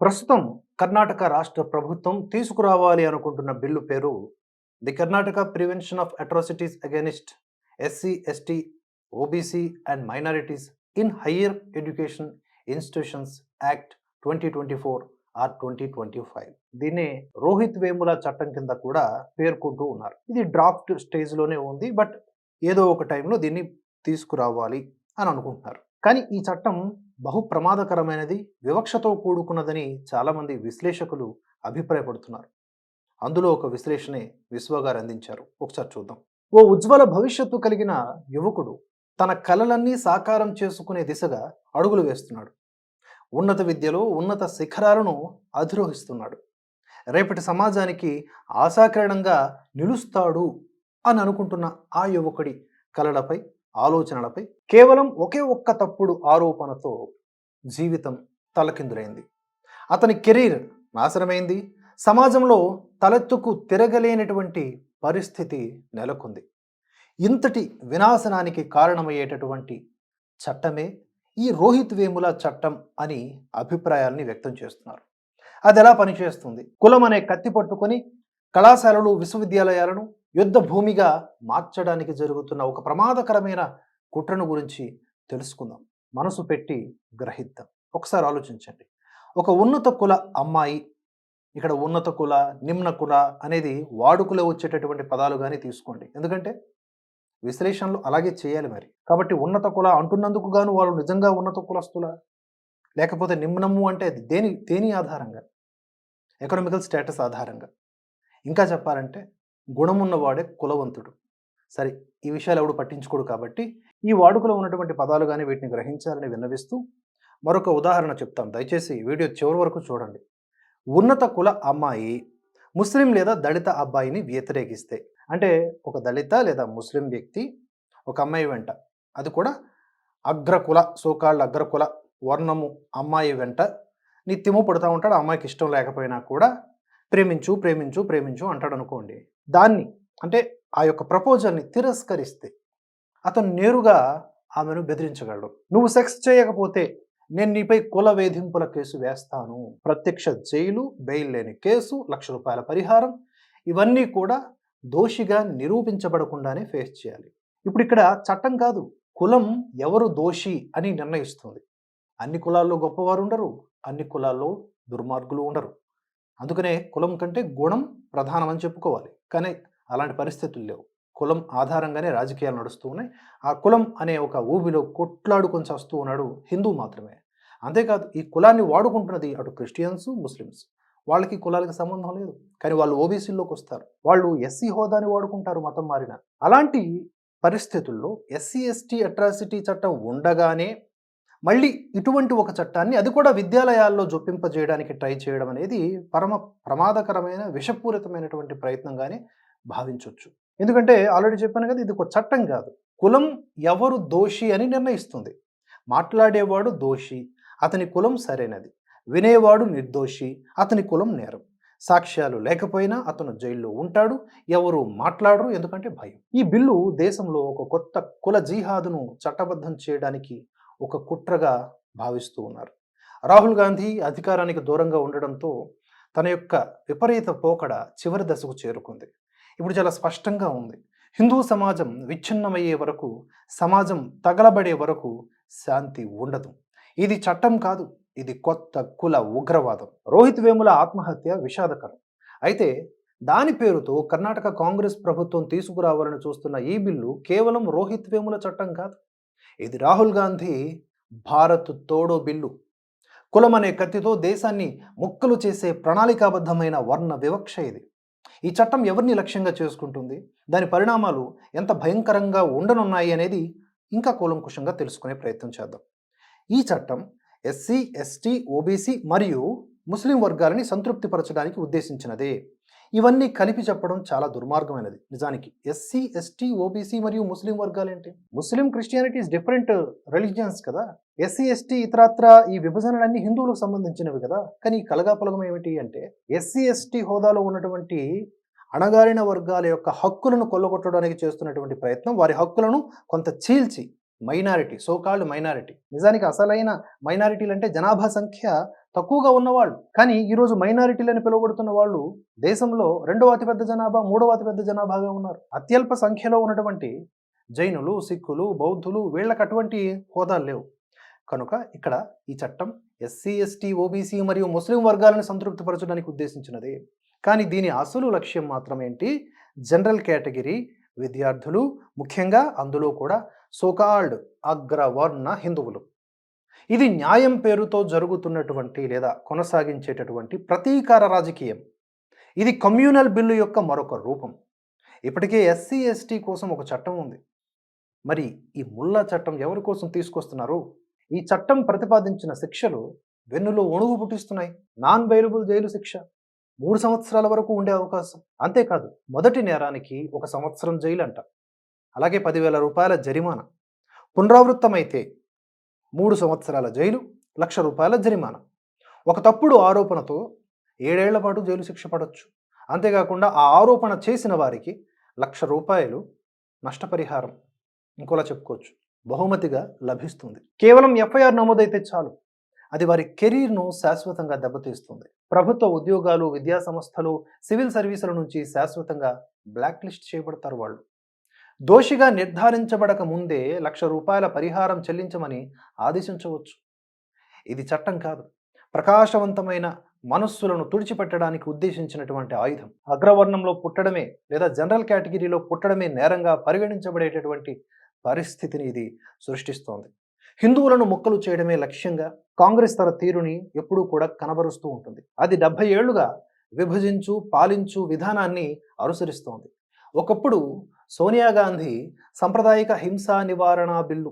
ప్రస్తుతం కర్ణాటక రాష్ట్ర ప్రభుత్వం తీసుకురావాలి అనుకుంటున్న బిల్లు పేరు the Karnataka prevention of atrocities against SC ST OBC and minorities in higher education institutions act twenty twenty four or twenty twenty five. దీన్ని రోహిత్ వేముల చట్టం కింద కూడా పేర్కొంటూ ఉన్నారు. ఇది డ్రాఫ్ట్ స్టేజ్లోనే ఉంది బట్ ఏదో ఒక టైంలో దీన్ని తీసుకురావాలి అని అనుకుంటున్నారు. కానీ ఈ చట్టం బహు ప్రమాదకరమైనది వివక్షతో కూడుకున్నదని చాలామంది విశ్లేషకులు అభిప్రాయపడుతున్నారు. అందులో ఒక విశ్లేషణే విశ్వగారు అందించారు. ఒకసారి చూద్దాం. ఓ ఉజ్వల భవిష్యత్తు కలిగిన యువకుడు తన కలలన్నీ సాకారం చేసుకునే దిశగా అడుగులు వేస్తున్నాడు. ఉన్నత విద్యలో ఉన్నత శిఖరాలను అధిరోహిస్తున్నాడు. రేపటి సమాజానికి ఆశాకిరణంగా నిలుస్తాడు అని అనుకుంటున్న ఆ యువకుడి కలలపై ఆలోచనలపై కేవలం ఒకే ఒక్క తప్పుడు ఆరోపణతో జీవితం తలకిందులైంది. అతని కెరీర్ నాశనమైంది. సమాజంలో తలెత్తుకు తిరగలేనటువంటి పరిస్థితి నెలకొంది. ఇంతటి వినాశనానికి కారణమయ్యేటటువంటి చట్టమే ఈ రోహిత్ వేముల చట్టం అని అభిప్రాయాల్ని వ్యక్తం చేస్తున్నారు. అది ఎలా పనిచేస్తుంది? కులం అనే కత్తి పట్టుకొని కళాశాలలు విశ్వవిద్యాలయాలను యుద్ధ భూమిగా మార్చడానికి జరుగుతున్న ఒక ప్రమాదకరమైన కుట్రను గురించి తెలుసుకుందాం. మనసు పెట్టి గ్రహిద్దాం. ఒకసారి ఆలోచించండి. ఒక ఉన్నత కుల అమ్మాయి ఇక్కడ ఉన్నత కుల నిమ్న కుల అనేది వాడుకలో వచ్చేటటువంటి పదాలు కానీ తీసుకోండి. ఎందుకంటే విశ్లేషణలు అలాగే చేయాలి మరి. కాబట్టి ఉన్నత కుల అంటున్నందుకు గాను వాళ్ళు నిజంగా ఉన్నత కులస్తుల? లేకపోతే నిమ్నము అంటే అది దేని దేని ఆధారంగా? ఎకనామికల్ స్టేటస్ ఆధారంగా. ఇంకా చెప్పాలంటే గుణమున్నవాడే కులవంతుడు. సరే ఈ విషయాలు ఎవడు పట్టించుకోడు కాబట్టి ఈ వాడుకలో ఉన్నటువంటి పదాలు కానీ వీటిని గ్రహించాలని విన్నవిస్తూ మరొక ఉదాహరణ చెప్తాం దయచేసి వీడియో చివరి వరకు చూడండి. ఉన్నత కుల అమ్మాయి ముస్లిం లేదా దళిత అబ్బాయిని వ్యతిరేకిస్తే అంటే ఒక దళిత లేదా ముస్లిం వ్యక్తి ఒక అమ్మాయి వెంట అది కూడా అగ్రకుల సోకాళ్ళ అగ్రకుల వర్ణము అమ్మాయి వెంట నిత్యము పడుతూ ఉంటాడు. అమ్మాయికి ఇష్టం లేకపోయినా కూడా ప్రేమించు ప్రేమించు ప్రేమించు అంటాడు అనుకోండి. దాన్ని అంటే ఆ యొక్క ప్రపోజల్ని తిరస్కరిస్తే అతను నేరుగా ఆమెను బెదిరించగలడు. నువ్వు సెక్స్ చేయకపోతే నేను నీపై కుల వేధింపుల కేసు వేస్తాను. ప్రత్యక్ష జైలు బెయిల్ లేని కేసు లక్ష రూపాయల పరిహారం ఇవన్నీ కూడా దోషిగా నిరూపించబడకుండానే ఫేస్ చేయాలి. ఇప్పుడు ఇక్కడ చట్టం కాదు కులం ఎవరు దోషి అని నిర్ణయిస్తుంది. అన్ని కులాల్లో గొప్పవారు ఉండరు అన్ని కులాల్లో దుర్మార్గులు ఉండరు. అందుకనే కులం కంటే గుణం ప్రధానమని చెప్పుకోవాలి. కానీ అలాంటి పరిస్థితులు లేవు. కులం ఆధారంగానే రాజకీయాలు నడుస్తూ ఉన్నాయి. ఆ కులం అనే ఒక ఊబిలో కొట్లాడుకొని వస్తూ ఉన్నాడు హిందూ మాత్రమే. అంతేకాదు ఈ కులాన్ని వాడుకుంటున్నది అటు క్రిస్టియన్స్ ముస్లిమ్స్. వాళ్ళకి కులాలకి సంబంధం లేదు. కానీ వాళ్ళు ఓబీసీలోకి వస్తారు. వాళ్ళు ఎస్సీ హోదాని వాడుకుంటారు మతం మారిన. అలాంటి పరిస్థితుల్లో ఎస్సీ ఎస్టీ అట్రాసిటీ చట్టం ఉండగానే మళ్ళీ ఇటువంటి ఒక చట్టాన్ని అది కూడా విద్యాలయాల్లో జొప్పింపజేయడానికి ట్రై చేయడం అనేది పరమ ప్రమాదకరమైన విషపూరితమైనటువంటి ప్రయత్నంగానే భావించవచ్చు ఎందుకంటే ఆల్రెడీ చెప్పాను కదా ఇది ఒక చట్టం కాదు. కులం ఎవరు దోషి అని నిర్ణయిస్తుంది. మాట్లాడేవాడు దోషి అతని కులం సరైనది. వినేవాడు నిర్దోషి అతని కులం నేరం. సాక్ష్యాలు లేకపోయినా అతను జైల్లో ఉంటాడు ఎవరు మాట్లాడరు ఎందుకంటే భయం. ఈ బిల్లు దేశంలో ఒక కొత్త కుల జీహాదును చట్టబద్ధం చేయడానికి ఒక కుట్రగా భావిస్తూ ఉన్నారు. రాహుల్ గాంధీ అధికారానికి దూరంగా ఉండడంతో తన యొక్క విపరీత పోకడ చివరి దశకు చేరుకుంది. ఇప్పుడు చాలా స్పష్టంగా ఉంది. హిందూ సమాజం విచ్ఛిన్నమయ్యే వరకు సమాజం తగలబడే వరకు శాంతి ఉండదు. ఇది చట్టం కాదు. ఇది కొత్త కుల ఉగ్రవాదం. రోహిత్ వేముల ఆత్మహత్య విషాదకరం. అయితే దాని పేరుతో కర్ణాటక కాంగ్రెస్ ప్రభుత్వం తీసుకురావాలని చూస్తున్న ఈ బిల్లు కేవలం రోహిత్ వేముల చట్టం కాదు. ఇది రాహుల్ గాంధీ భారత్ తోడో బిల్లు. కులం అనే కత్తితో దేశాన్ని ముక్కలు చేసే ప్రణాళికాబద్ధమైన వర్ణ వివక్ష ఇది. ఈ చట్టం ఎవరిని లక్ష్యంగా చేసుకుంటుంది? దాని పరిణామాలు ఎంత భయంకరంగా ఉండనున్నాయి అనేది ఇంకా కూలంకుషంగా తెలుసుకునే ప్రయత్నం చేద్దాం. ఈ చట్టం ఎస్సీ ఎస్టీ ఓబీసీ మరియు ముస్లిం వర్గాలని సంతృప్తిపరచడానికి ఉద్దేశించినదే. ఇవన్నీ కలిపి చెప్పడం చాలా దుర్మార్గమైనది. నిజానికి ఎస్సీ ఎస్టీ ఓబీసీ మరియు ముస్లిం వర్గాలేంటి? Muslim Christianity is different religions కదా. ఎస్సీ ఎస్టీ ఇతరత్ర ఈ విభజనలన్నీ హిందువులకు సంబంధించినవి కదా. కానీ కలగాపలగం ఏమిటి అంటే ఎస్సీ ఎస్టీ హోదాలో ఉన్నటువంటి అణగారిన వర్గాల యొక్క హక్కులను కొల్లగొట్టడానికి చేస్తున్నటువంటి ప్రయత్నం వారి హక్కులను కొంత చీల్చి మైనారిటీ సోకాల్డ్ మైనారిటీ. నిజానికి అసలైన మైనారిటీలు అంటే జనాభా సంఖ్య తక్కువగా ఉన్నవాళ్ళు. కానీ ఈరోజు మైనారిటీలని పిలువబడుతున్న వాళ్ళు దేశంలో రెండవ అతిపెద్ద జనాభా మూడవ అతిపెద్ద జనాభాగా ఉన్నారు. అత్యల్ప సంఖ్యలో ఉన్నటువంటి జైనులు సిక్కులు బౌద్ధులు వీళ్ళకి అటువంటి హోదాలు లేవు. కనుక ఇక్కడ ఈ చట్టం ఎస్సీ ఎస్టీ ఓబీసీ మరియు ముస్లిం వర్గాలను సంతృప్తిపరచడానికి ఉద్దేశించినది. కానీ దీని అసలు లక్ష్యం మాత్రం ఏంటి? జనరల్ కేటగిరీ విద్యార్థులు ముఖ్యంగా అందులో కూడా సోకాల్డ్ అగ్రవర్ణ హిందువులు. ఇది న్యాయం పేరుతో జరుగుతున్నటువంటి లేదా కొనసాగించేటటువంటి ప్రతీకార రాజకీయం. ఇది కమ్యూనల్ బిల్లు యొక్క మరొక రూపం. ఇప్పటికే ఎస్సీ ఎస్టీ కోసం ఒక చట్టం ఉంది. మరి ఈ ముల్లా చట్టం ఎవరి కోసం తీసుకొస్తున్నారు? ఈ చట్టం ప్రతిపాదించిన శిక్షలు వెన్నులో ఒణుగు పుట్టిస్తున్నాయి. నాన్ బెయిలబుల్ జైలు శిక్ష. మూడు సంవత్సరాల వరకు ఉండే అవకాశం. అంతేకాదు మొదటి నేరానికి ఒక సంవత్సరం జైలు అంట అలాగే పదివేల రూపాయల జరిమానా. పునరావృత్తమైతే మూడు సంవత్సరాల జైలు లక్ష రూపాయల జరిమానా. ఒక తప్పుడు ఆరోపణతో ఏడేళ్ళ పాటు జైలు శిక్ష పడవచ్చు అంతేకాకుండా ఆ ఆరోపణ చేసిన వారికి లక్ష రూపాయలు నష్టపరిహారం. ఇంకోలా చెప్పుకోవచ్చు. బహుమతిగా లభిస్తుంది. కేవలం ఎఫ్ఐఆర్ నమోదైతే చాలు. అది వారి కెరీర్ను శాశ్వతంగా దెబ్బతీస్తుంది. ప్రభుత్వ ఉద్యోగాలు విద్యా సంస్థలు సివిల్ సర్వీసుల నుంచి శాశ్వతంగా బ్లాక్ లిస్ట్ చేయబడతారు వాళ్ళు. దోషిగా నిర్ధారించబడక ముందే లక్ష రూపాయల పరిహారం చెల్లించమని ఆదేశించవచ్చు. ఇది చట్టం కాదు. ప్రకాశవంతమైన మనస్సులను తుడిచిపెట్టడానికి ఉద్దేశించినటువంటి ఆయుధం. అగ్రవర్ణంలో పుట్టడమే లేదా జనరల్ కేటగిరీలో పుట్టడమే నేరంగా పరిగణించబడేటటువంటి పరిస్థితిని ఇది సృష్టిస్తోంది. హిందువులను మొక్కలు చేయడమే లక్ష్యంగా కాంగ్రెస్ తన తీరుని ఎప్పుడూ కూడా కనబరుస్తూ ఉంటుంది. అది డెబ్బై ఏళ్ళుగా విభజించు పాలించు విధానాన్ని అనుసరిస్తోంది. ఒకప్పుడు సోనియా గాంధీ సాంప్రదాయిక హింసా నివారణ బిల్లు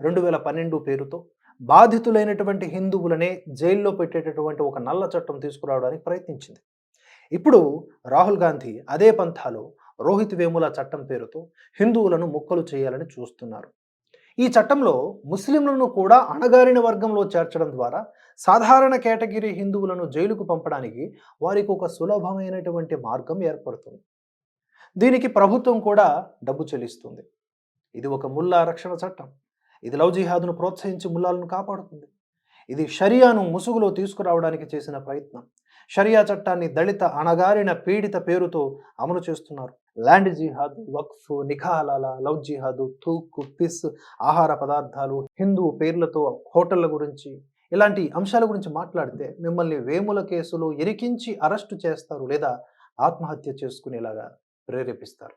రెండు వేల పన్నెండు పేరుతో బాధితులైనటువంటి హిందువులనే జైల్లో పెట్టేటటువంటి ఒక నల్ల చట్టం తీసుకురావడానికి ప్రయత్నించింది. ఇప్పుడు రాహుల్ గాంధీ అదే పంథాలో రోహిత్ వేముల చట్టం పేరుతో హిందువులను ముక్కలు చేయాలని చూస్తున్నారు. ఈ చట్టంలో ముస్లింలను కూడా అణగారిన వర్గంలో చేర్చడం ద్వారా సాధారణ కేటగిరీ హిందువులను జైలుకు పంపడానికి వారికి ఒక సులభమైనటువంటి మార్గం ఏర్పడుతుంది. దీనికి ప్రభుత్వం కూడా డబ్బు చెల్లిస్తుంది. ఇది ఒక ముల్లా రక్షణ చట్టం. ఇది లవ్ జిహాద్ను ప్రోత్సహించి ముల్లాలను కాపాడుతుంది. ఇది షరియాను ముసుగులో తీసుకురావడానికి చేసిన ప్రయత్నం. షరియా చట్టాన్ని దళిత అణగారిన పీడిత పేరుతో అమలు చేస్తున్నారు. ల్యాండ్ జిహాద్ వక్ఫ్ నిఖాలాల లవ్ జిహాద్ తూకు పిస్ ఆహార పదార్థాలు హిందూ పేర్లతో హోటళ్ళ గురించి ఇలాంటి అంశాల గురించి మాట్లాడితే మిమ్మల్ని వేముల కేసులో ఇరికించి అరెస్టు చేస్తారు లేదా ఆత్మహత్య చేసుకునేలాగా ప్రేరేపిస్తారు.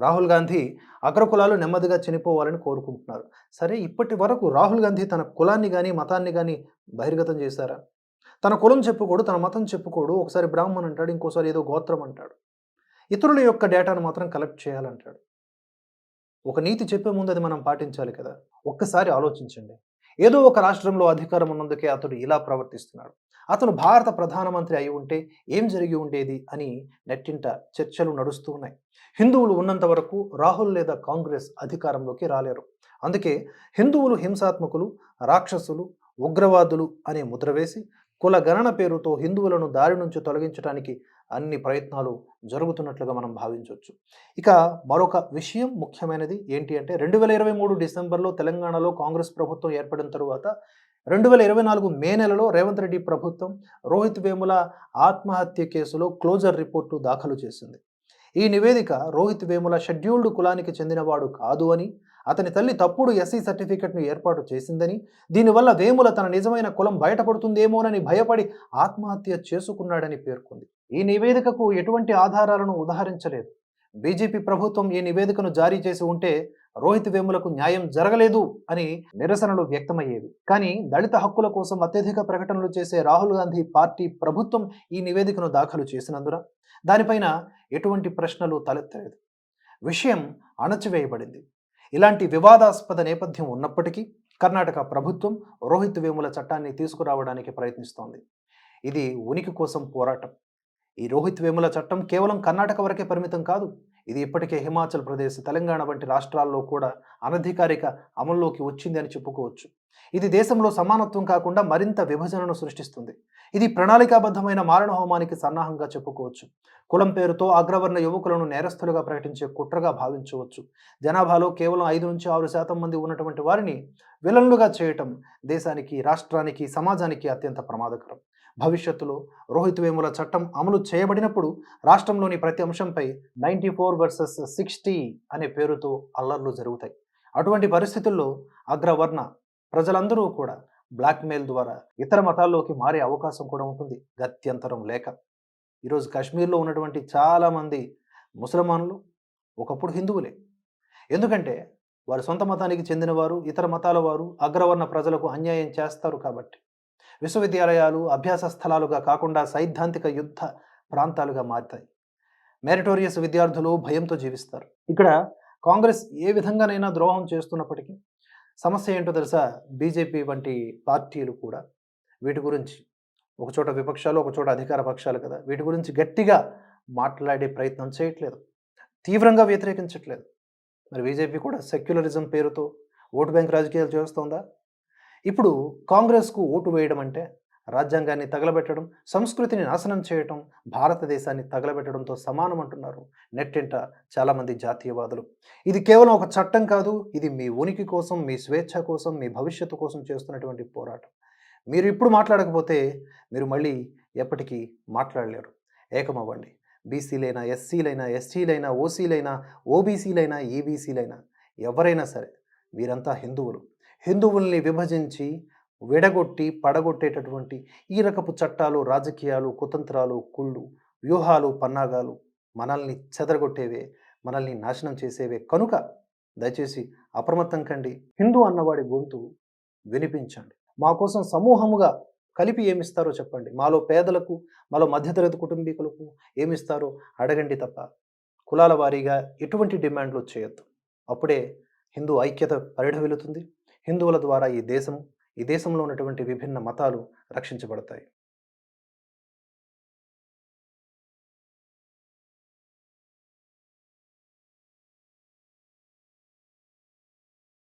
రాహుల్ గాంధీ అగ్రకులాలు నెమ్మదిగా చనిపోవాలని కోరుకుంటున్నారు. సరే ఇప్పటి వరకు రాహుల్ గాంధీ తన కులాన్ని కానీ మతాన్ని కానీ బహిర్గతం చేశారా? తన కులం చెప్పుకోడు తన మతం చెప్పుకోడు ఒకసారి బ్రాహ్మణ్ అంటాడు ఇంకోసారి ఏదో గోత్రం అంటాడు. ఇతరుల యొక్క డేటాను మాత్రం కలెక్ట్ చేయాలంటాడు. ఒక నీతి చెప్పే ముందు అది మనం పాటించాలి కదా. ఒక్కసారి ఆలోచించండి. ఏదో ఒక రాష్ట్రంలో అధికారం ఉన్నందుకే అతడు ఇలా ప్రవర్తిస్తున్నాడు. అతను భారత ప్రధానమంత్రి అయి ఉంటే ఏం జరిగి ఉండేది అని నెట్టింట చర్చలు నడుస్తూ ఉన్నాయి. హిందువులు ఉన్నంత వరకు రాహుల్ లేదా కాంగ్రెస్ అధికారంలోకి రాలేరు. అందుకే హిందువులు హింసాత్మకులు రాక్షసులు ఉగ్రవాదులు అనే ముద్ర వేసి కుల గణన పేరుతో హిందువులను దారి నుంచి తొలగించడానికి అన్ని ప్రయత్నాలు జరుగుతున్నట్లుగా మనం భావించవచ్చు ఇక మరొక విషయం ముఖ్యమైనది ఏంటి అంటే రెండు వేల ఇరవై మూడు డిసెంబర్లో తెలంగాణలో కాంగ్రెస్ ప్రభుత్వం ఏర్పడిన తరువాత రెండు వేల ఇరవై నాలుగు మే నెలలో రేవంత్ రెడ్డి ప్రభుత్వం రోహిత్ వేముల ఆత్మహత్య కేసులో క్లోజర్ రిపోర్టు దాఖలు చేసింది. ఈ నివేదిక రోహిత్ వేముల షెడ్యూల్డ్ కులానికి చెందినవాడు కాదు అని అతని తల్లి తప్పుడు ఎస్సీ సర్టిఫికెట్ను ఏర్పాటు చేసిందని దీనివల్ల వేముల తన నిజమైన కులం బయటపడుతుందేమోనని భయపడి ఆత్మహత్య చేసుకున్నాడని పేర్కొంది. ఈ నివేదికకు ఎటువంటి ఆధారాలను ఉదహరించలేదు. బీజేపీ ప్రభుత్వం ఈ నివేదికను జారీ చేసి ఉంటే రోహిత్ వేములకు న్యాయం జరగలేదు అని నిరసనలు వ్యక్తమయ్యేవి. కానీ దళిత హక్కుల కోసం అత్యధిక ప్రకటనలు చేసే రాహుల్ గాంధీ పార్టీ ప్రభుత్వం ఈ నివేదికను దాఖలు చేసినందున దానిపైన ఎటువంటి ప్రశ్నలు తలెత్తలేదు. విషయం అణచివేయబడింది. ఇలాంటి వివాదాస్పద నేపథ్యం ఉన్నప్పటికీ కర్ణాటక ప్రభుత్వం రోహిత్ వేముల చట్టాన్ని తీసుకురావడానికి ప్రయత్నిస్తోంది. ఇది ఉనికి కోసం పోరాటం. ఈ రోహిత్ వేముల చట్టం కేవలం కర్ణాటక వరకే పరిమితం కాదు ఇది ఇప్పటికే హిమాచల్ ప్రదేశ్ తెలంగాణ వంటి రాష్ట్రాల్లో కూడా అనధికారిక అమల్లోకి వచ్చింది అని చెప్పుకోవచ్చు. ఇది దేశంలో సమానత్వం కాకుండా మరింత విభజనను సృష్టిస్తుంది. ఇది ప్రణాళికాబద్ధమైన మారణ హోమానికి సన్నాహంగా చెప్పుకోవచ్చు. కులం పేరుతో అగ్రవర్ణ యువకులను నేరస్తులుగా ప్రకటించే కుట్రగా భావించవచ్చు. జనాభాలో కేవలం ఐదు నుంచి ఆరు శాతం మంది ఉన్నటువంటి వారిని విలన్లుగా చేయటం దేశానికి రాష్ట్రానికి సమాజానికి అత్యంత ప్రమాదకరం. భవిష్యత్తులో రోహిత్ వేముల చట్టం అమలు చేయబడినప్పుడు రాష్ట్రంలోని ప్రతి అంశంపై నైంటీ ఫోర్ వర్సెస్ సిక్స్టీ అనే పేరుతో అల్లర్లు జరుగుతాయి. అటువంటి పరిస్థితుల్లో అగ్రవర్ణ ప్రజలందరూ కూడా బ్లాక్మెయిల్ ద్వారా ఇతర మతాల్లోకి మారే అవకాశం కూడా ఉంటుంది. గత్యంతరం లేక. ఈరోజు కాశ్మీర్లో ఉన్నటువంటి చాలామంది ముసల్మానులు ఒకప్పుడు హిందువులే. ఎందుకంటే వారి సొంత మతానికి చెందినవారు ఇతర మతాల వారు అగ్రవర్ణ ప్రజలకు అన్యాయం చేస్తారు కాబట్టి. విశ్వవిద్యాలయాలు అభ్యాస స్థలాలుగా కాకుండా సైద్ధాంతిక యుద్ధ ప్రాంతాలుగా మారుతాయి. మెరిటోరియస్ విద్యార్థులు భయంతో జీవిస్తారు. ఇక్కడ కాంగ్రెస్ ఏ విధంగానైనా ద్రోహం చేస్తున్నప్పటికీ సమస్య ఏంటో తెలుసా? బీజేపీ వంటి పార్టీలు కూడా. వీటి గురించి ఒకచోట విపక్షాలు ఒకచోట అధికార పక్షాలు కదా. వీటి గురించి గట్టిగా మాట్లాడే ప్రయత్నం చేయట్లేదు. తీవ్రంగా వ్యతిరేకించట్లేదు. మరి బీజేపీ కూడా సెక్యులరిజం పేరుతో ఓటు బ్యాంక్ రాజకీయాలు చేస్తోందా? ఇప్పుడు కాంగ్రెస్కు ఓటు వేయడం అంటే రాజ్యాంగాన్ని తగలబెట్టడం సంస్కృతిని నాశనం చేయటం భారతదేశాన్ని తగలబెట్టడంతో సమానం అంటున్నారు నెట్టింట చాలామంది జాతీయవాదులు. ఇది కేవలం ఒక చట్టం కాదు ఇది మీ ఉనికి కోసం మీ స్వేచ్ఛ కోసం మీ భవిష్యత్తు కోసం చేస్తున్నటువంటి పోరాటం. మీరు ఇప్పుడు మాట్లాడకపోతే మీరు మళ్ళీ ఎప్పటికీ మాట్లాడలేరు. ఏకమవ్వండి. బీసీలైనా ఎస్సీలైనా ఎస్టీలైనా ఓసీలైనా ఓబీసీలైనా ఈబీసీలైనా ఎవరైనా సరే మీరంతా హిందువులు. హిందువుల్ని విభజించి విడగొట్టి పడగొట్టేటటువంటి ఈ రకపు చట్టాలు రాజకీయాలు కుతంత్రాలు కుళ్ళు వ్యూహాలు పన్నాగాలు మనల్ని చెదరగొట్టేవే మనల్ని నాశనం చేసేవే. కనుక దయచేసి అప్రమత్తం కండి. హిందూ అన్నవాడి గొంతు వినిపించండి. మా కోసం సమూహముగా కలిపి ఏమిస్తారో చెప్పండి. మాలో పేదలకు మాలో మధ్యతరగతి కుటుంబీకులకు ఏమిస్తారో అడగండి తప్ప కులాల వారీగా ఎటువంటి డిమాండ్లు చేయొద్దు. అప్పుడే హిందూ ఐక్యత పరిఢవిల్లుతుంది. హిందువుల ద్వారా ఈ దేశం ఈ దేశంలో ఉన్నటువంటి విభిన్న మతాలు రక్షించబడతాయి.